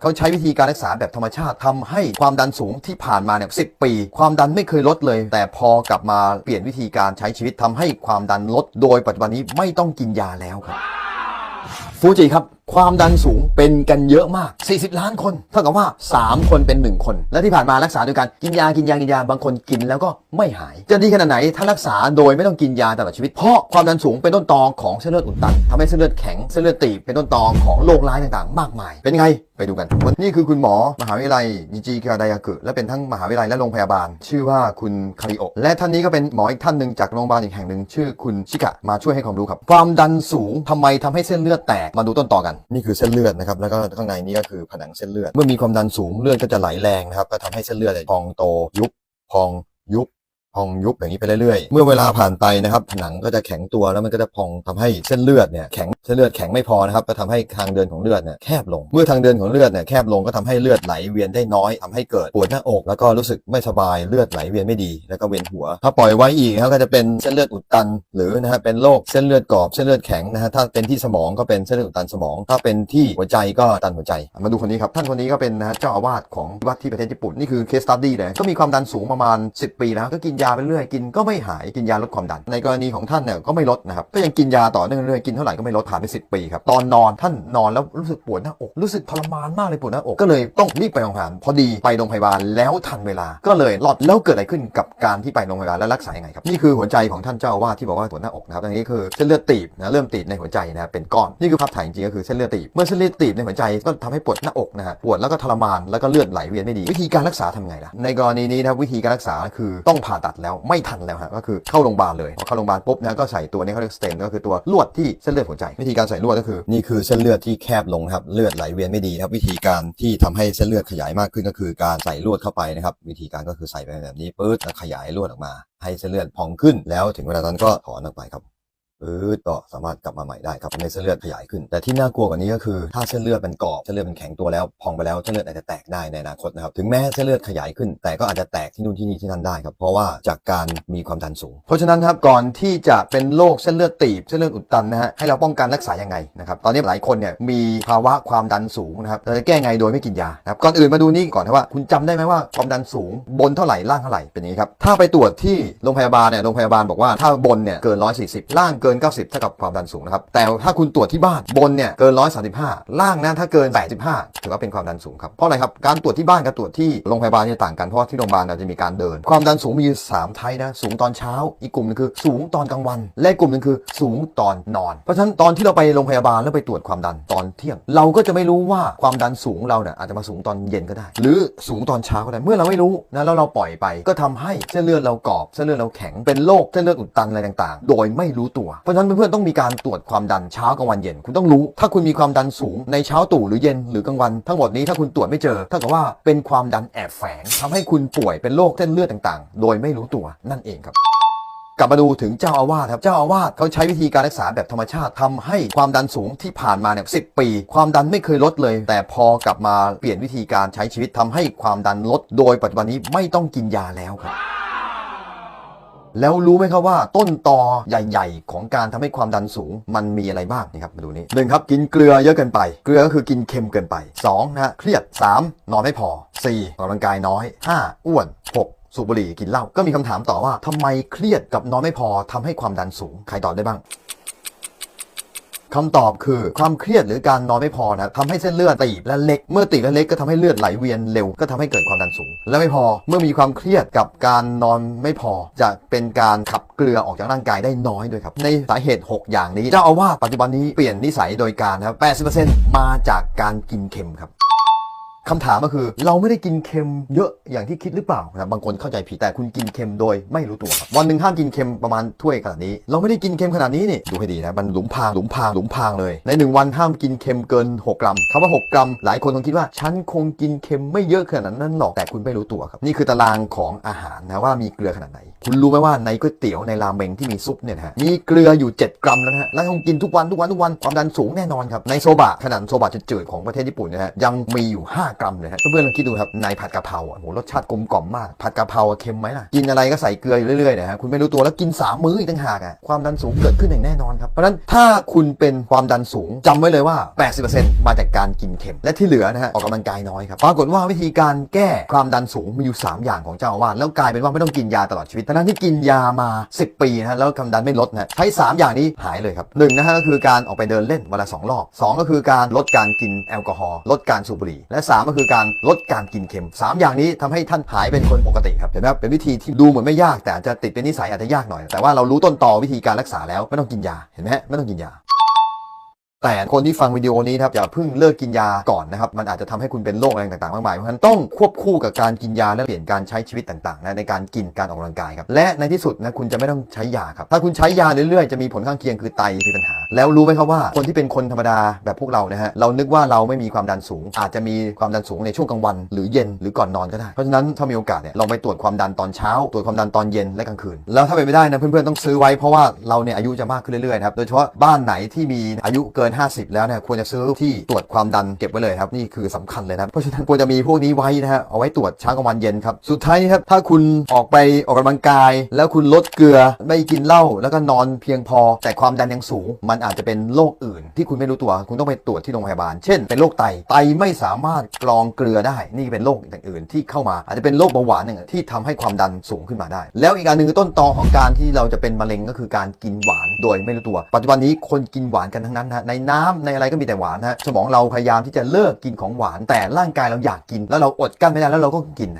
เขาใช้วิธีการรักษาแบบธรรมชาติทำให้ความดันสูงที่ผ่านมาเนี่ยสิปี ความดันไม่เคยลดเลย แต่พอกลับมาเปลี่ยนวิธีการใช้ชีวิตทำให้ความดันลด โดยปัจจุบันนี้ไม่ต้องกินยาแล้วครับฟูจิครับ ความดันสูงเป็นกันเยอะมาก 40 ล้านคน เท่ากับว่า 3 คนเป็น 1 คน และที่ผ่านมารักษาโดยการกินยากินยากินยาบางคนกินแล้วก็ไม่หาย จะดีขนาดไหนถ้ารักษาโดยไม่ต้องกินยาตลอดชีวิต เพราะความดันสูงเป็นต้นตอของเส้นเลือดอุดตันทำให้เส้นเลือดแข็งเส้นเลือดตีบเป็นต้นตอของโรคร้ายต่างๆ มากมาย เป็นไงไปดูกันวันนี้คือคุณหมอมหาวิทยาลัยนิจิคาไดยากุและเป็นทั้งมหาวิทยาลัยและโรงพยาบาล ชื่อว่าคุณคาริโอและท่านนี้ก็เป็นหมออีกท่านหนึ่งจากโรงพยาบาลอีกแห่งหนึ่งชื่อคุณชิกะมาช่วยให้ความรู้ครับ ความดันสูงทำไมทำให้เส้นเลือดแตกมาดูต้นตอกันนี่คือเส้นเลือดนะครับแล้วก็ข้างในนี้ก็คือผนังเส้นเลือด เมื่อมีความดันสูงเลือดก็จะไหลแรงนะครับก็ทำให้เส้นเลือดพองโตยุบพองยุบ พองยุบอย่างนี้ไปเรื่อยๆ เมื่อเวลาผ่านไปนะครับผนังก็จะแข็งตัวแล้วมันก็จะพองทำให้เส้นเลือดเนี่ยแข็งเส้นเลือดแข็งไม่พอนะครับก็ทำให้ทางเดินของเลือดเนี่ยแคบลง เมื่อทางเดินของเลือดเนี่ยแคบลงก็ทำให้เลือดไหลเวียนได้น้อยทำให้เกิดปวดหน้าอกแล้วก็รู้สึกไม่สบายเลือดไหลเวียนไม่ดี แล้วก็เวียนหัว ถ้าปล่อยไว้อีกนะก็จะเป็นเส้นเลือดอุดตัน หรือนะฮะเป็นโรคเส้นเลือดกรอบเส้นเลือดแข็งนะฮะถ้าเป็นที่สมองก็เป็นเส้นเลือดอุดตันสมอง ถ้าเป็นที่หัวใจก็ตันหัวใจมาดูคนนี้ครับท่านคนนี้ก็เป็นนะฮะเจ้าอาวาสของวัดที่ประเทศญี่ปุ่นนี่คือเคสตัดดี้เลยก็มีความดันสูงประมาณ 10 ปีแล้วก็กินยาไปเรื่อยกินก็ไม่หายกินยาลดความดัน ในกรณีของท่านเนี่ยก็ไม่ลดนะครับก็ยังกินยาต่อเนื่องเรื่อยๆกินเท่าไหร่ก็ไม่ลดผ่านไป10ปีครับตอนนอนท่านนอนแล้วรู้สึกปวดหน้าอกรู้สึกทรมานมากเลยปวดหน้าอกก็เลยต้องรีบไปโรงพยาบาลพอดีไปโรงพยาบาลแล้วทันเวลาก็เลยรอดแล้วเกิดอะไรขึ้นกับการที่ไปโรงพยาบาลและรักษายังไงครับนี่คือหัวใจของท่านเจ้าอาวาที่บอกว่าปวดหน้าอกนะครับอันนี้คือเส้นเลือดตีบนะเริ่มตีบในหัวใจนะเป็นก้อนนี่คือภาพถ่ายจริงก็คือเส้นเลือดตีบเมื่อเส้นเลือดตีบในหัวใจก็ทำให้ปวดหน้าอกนะฮะปวดแล้วก็ทรมานแล้วก็เลือดไหลเวียนไม่ดี วิธีการรักษาทำไงล่ะในกรณีนี้นะครับวิธีการรักษาคือต้องผ่าตัดแล้วไม่ทันแล้วฮะก็คือเข้าโรงพยาบาลเลยพอเข้าโรงพยาบาลปุ๊บนะก็ใส่ตัวนี้เขาเรียกสเตนก็คือตัวลวดที่เส้นเลือดหัวใจ วิธีการใส่ลวดก็คือ นี่คือเส้นเลือดที่แคบลงครับเลือดไหลเวียนไม่ดีครับ วิธีการที่ทำให้เส้นเลือดขยายมากขึ้นก็คือการใส่ลวดเข้าไปนะครับวิธีการก็คือใส่ไปแบบนี้ปื๊ดแล้วขยายลวดออกมา ให้เส้นเลือดพองขึ้น แล้วถึงเวลานั้นก็ถอนออกไปครับ ปื๊ดก็สามารถกลับมาใหม่ได้ครับทำให้เส้นเลือดขยายขึ้น แต่ที่น่ากลัวกว่านี้ก็คือ ถ้าเส้นเลือดมันกรอบเส้นเลือดมันแข็งตัวแล้วพองไปแล้วเส้นเลือดอาจจะแตกได้ในอนาคตนะครับถึงแม้เส้นเลือดขยายขึ้น แต่ก็อาจจะแตกที่นู่นที่นี่ที่นั่นได้ครับเพราะว่าจากการมีความดันสูง เพราะฉะนั้นครับก่อนที่จะเป็นโรคเส้นเลือดตีบเส้นเลือดอุดตันนะฮะให้เราป้องกันรักษายังไงนะครับตอนนี้หลายคนเนี่ยมีภาวะความดันสูงนะครับเราจะแก้ไงโดยไม่กินยานะครับก่อนอื่นมาดูนี่ก่อนนะว่าคุณจำได้ไหมว่าความดันสูงบนเท่าไหร่ล่างเท่าไหร่เป็นอย่างนี้ครับถ้าไปตรวจที่โรงพยาบาลเนี่ยโรงพยาบาลบอกว่าถ้าบนเนี่ยเกิน 140 ล่างเกินน 90 เท่ากับความดันสูงนะครับ แต่ถ้าคุณตรวจที่บ้านบนเนี่ยเกิน 135 ล่างนะถ้าเกิน 85 ถือว่าเป็นความดันสูงครับ เพราะอะไรครับ การตรวจที่บ้านกับตรวจที่โรงพยาบาลเนี่ยต่างกัน เพราะที่โรงพยาบาลเราจะมีการเดิน ความดันสูงมีอยู่สามไทป์นะ สูงตอนเช้า อีกกลุ่มหนึงคือสูงตอนกลางวัน และกลุ่มหนึงคือสูงตอนนอน เพราะฉะนั้นตอนที่เราไปโรงพยาบาลแล้วไปตรวจความดันตอนเที่ยง เราก็จะไม่รู้ว่าความดันสูงเราเนี่ยอาจจะมาสูงตอนเย็นก็ได้ หรือสูงตอนเช้าก็ได้ เมื่อเราไม่รู้นะแล้วเราปล่อยไป ก็ทำให้เส้นเลือดเรากรอบ เส้นเลือดเราแข็ง เป็นโรคเส้นเลือดอุดตันอะไรต่างๆ โดยไม่รู้ตัวเพราะฉะนั้นเพื่อนๆต้องมีการตรวจความดันเช้ากลางวันเย็น คุณต้องรู้ ถ้าคุณมีความดันสูงในเช้าตู่หรือเย็นหรือกลางวันทั้งหมดนี้ถ้าคุณตรวจไม่เจอเท่ากับว่าเป็นความดันแอบแฝงทำให้คุณป่วยเป็นโรคเส้นเลือดต่างๆ โดยไม่รู้ตัวนั่นเองครับกลับมาดูถึงเจ้าอาวาสครับ เจ้าอาวาสเขาใช้วิธีการรักษาแบบธรรมชาติทำให้ความดันสูงที่ผ่านมาเนี่ยสิปี ความดันไม่เคยลดเลย แต่พอกลับมาเปลี่ยนวิธีการใช้ชีวิตทำให้ความดันลด โดยปัจจุบันนี้ไม่ต้องกินยาแล้วครับ แล้วรู้ไหมครับว่าต้นตอใหญ่ๆ ของการทำให้ความดันสูง มันมีอะไรบ้างนะครับมาดูนี่หนึ่งครับกินเกลือเยอะเกินไป เกลือก็คือกินเค็มเกินไปสองนะฮะเครียดสามนอนไม่พอสี่ออกกำลังกายน้อยห้าอ้วนหกสูบบุหรี่กินเหล้าก็มีคำถามต่อว่าทำไมเครียดกับนอนไม่พอทำให้ความดันสูง ใครตอบได้บ้าง คำตอบคือความเครียดหรือการนอนไม่พอนะทำให้เส้นเลือดตีบและเล็ก เมื่อตีบและเล็กก็ทำให้เลือดไหลเวียนเร็วก็ทำให้เกิดความดันสูง และไม่พอเมื่อมีความเครียดกับการนอนไม่พอ จะเป็นการขับเกลือออกจากร่างกายได้น้อยด้วยครับ ในสาเหตุ 6 อย่างนี้เจ้าอาวาสปัจจุบันนี้เปลี่ยนนิสัยโดยการนะครับ80%มาจากการกินเค็มครับ คำถามก็คือ เราไม่ได้กินเค็มเยอะอย่างที่คิดหรือเปล่านะครับบางคนเข้าใจผิดแต่คุณกินเค็มโดยไม่รู้ตัวครับวันหนึ่งห้ามกินเค็มประมาณถ้วยขนาดนี้ เราไม่ได้กินเค็มขนาดนี้นี่ดูให้ดีนะมันหลุมพรางหลุมพรางหลุมพรางเลย ในหนึ่งวันห้ามกินเค็มเกิน 6 กรัมคำว่า 6 กรัม หลายคนคงคิดว่า ฉันคงกินเค็มไม่เยอะขนาดนั้นหรอกแต่คุณไม่รู้ตัวครับนี่คือตารางของอาหารนะว่ามีเกลือขนาดไหน คุณรู้ไหมว่าในก๋วยเตี๋ยวในราเมงที่มีซุปเนี่ยนะฮะมีเกลืออยู่ 7 กรัมแล้วนะฮะแล้วคงกินทุกวันทุกวันทุกวันความดันสูงแน่นอนครับในโซบะขนาดโซบะจืดๆของประเทศญี่ปุ่นนะฮะยังมีอยู่5กรัมเลยฮะเพื่อนๆลองคิดดูครับในผัดกะเพราอะโหรสชาติกลมกล่อมมาก ผัดกะเพราเค็มไหมล่ะกินอะไรก็ใส่เกลืออยู่เรื่อยๆนะฮะคุณไม่รู้ตัวแล้วกินสามมื้ออีกต่างหากอะความดันสูงเกิดขึ้นอย่างแน่นอนครับเพราะฉะนั้นถ้าคุณเป็นความดันสูงจำไว้เลยว่า 80%มาจากการกินเค็ม และที่เหลือนะฮะออกกำลังกายน้อยครับปรากฏว่าวิธีการแก้ความดันสูงมีอยู่ 3 อย่างของเจ้าอาวาสแล้วกลายเป็นว่าไม่ต้องกินยาตลอดชีวิตทั้งที่กินยามา 10 ปีนะฮะแล้วความดันไม่ลดนะใช้ 3 อย่างนี้หายเลยครับหนึ่งนะฮะก็คือการออกไปเดินเล่นวันละสองรอบสองก็คือการลดการกินแอลกอฮอล์ลดการสูบบุหรี่และส3 ก็คือการลดการกินเค็มสามอย่างนี้ทำให้ท่านหายเป็นคนปกติครับเห็นไหมครับเป็นวิธีที่ดูเหมือนไม่ยากแต่อาจจะติดเป็นนิสัยอาจจะยากหน่อย แต่ว่าเรารู้ต้นตอวิธีการรักษาแล้วไม่ต้องกินยาเห็นไหมไม่ต้องกินยา แต่คนที่ฟังวิดีโอนี้นะครับอย่าเพิ่งเลิกกินยาก่อนนะครับ มันอาจจะทำให้คุณเป็นโรคอะไรต่างๆมากมายเพราะฉะนั้นต้องควบคู่กับการกินยาและเปลี่ยนการใช้ชีวิตต่างๆนะในการกินการออกกำลังกายครับและในที่สุดนะคุณจะไม่ต้องใช้ยาครับถ้าคุณใช้ยาเรื่อยๆจะมีผลข้างเคียงคือไตมีปัญหา แล้วรู้ไหมครับว่าคนที่เป็นคนธรรมดาแบบพวกเรานะฮะเรานึกว่าเราไม่มีความดันสูง อาจจะมีความดันสูงในช่วงกลางวัน หรือเย็นหรือก่อนนอนก็ได้เพราะฉะนั้นถ้ามีโอกาสเนี่ยลองไปตรวจความดันตอนเช้า ตรวจความดันตอนเย็นและกลางคืน แล้วถ้าเป็นไม่ได้นะเพื่อนๆต้องซื้อไว้เพราะว่าเราเนี่ยอายุจะมากขึ้นเรื่อยๆครับโดยเฉพาะบ้านไหนที่มีอายุเกิน50 แล้วเนี่ยควรจะซื้อที่ตรวจความดันเก็บไว้เลยครับนี่คือสำคัญเลยนะครับเพราะฉะนั้นควรจะมีพวกนี้ไว้นะฮะเอาไว้ตรวจเช้ากลางวันเย็นครับสุดท้ายนี้ครับถ้าคุณออกไปออกกำลังกาย แล้วคุณลดเกลือไม่กินเหล้าแล้วก็นอนเพียงพอ แต่ความดันยังสูง มันอาจจะเป็นโรคอื่น ที่คุณไม่รู้ตัวคุณต้องไปตรวจที่โรงพยาบาล เช่น เป็นโรคไตไตไม่สามารถกรองเกลือได้ นี่เป็นโรคอย่างอื่นที่เข้ามาอาจจะเป็นโรคเบาหวานหนึ่งที่ทำให้ความดันสูงขึ้นมาได้ แล้วอีกอันหนึ่งต้นตอของการที่เราจะเป็นมะเร็งก็คือการกินหวานโดยไม่รู้ตัว ปัจจุบันนี้คนกินหวานกันทั้งนั้นนะฮะในน้ำในอะไรก็มีแต่หวานฮะสมองเราพยายามที่จะเลิกกินของหวานแต่ร่างกายเราอยากกิน แล้วเราอดกั้นไม่ได้แล้วเราก็กิน